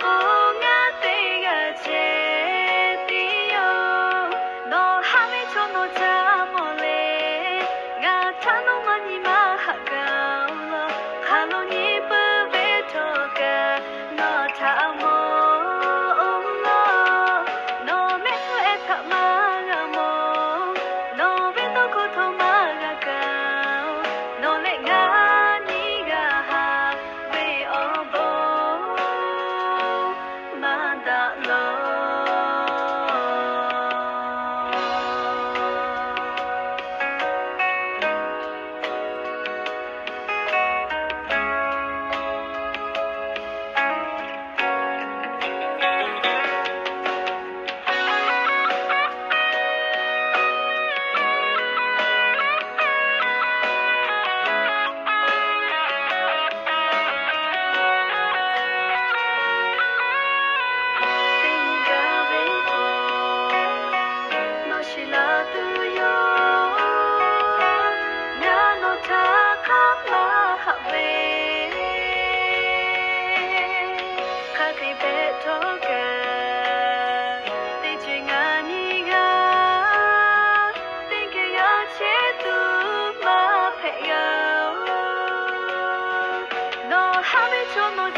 oh. yo no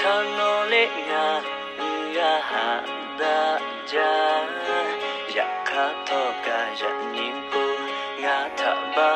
ฉันโนเลงามีอาหารดาจาอยากคาทอกายนิ่งปูงาทะบา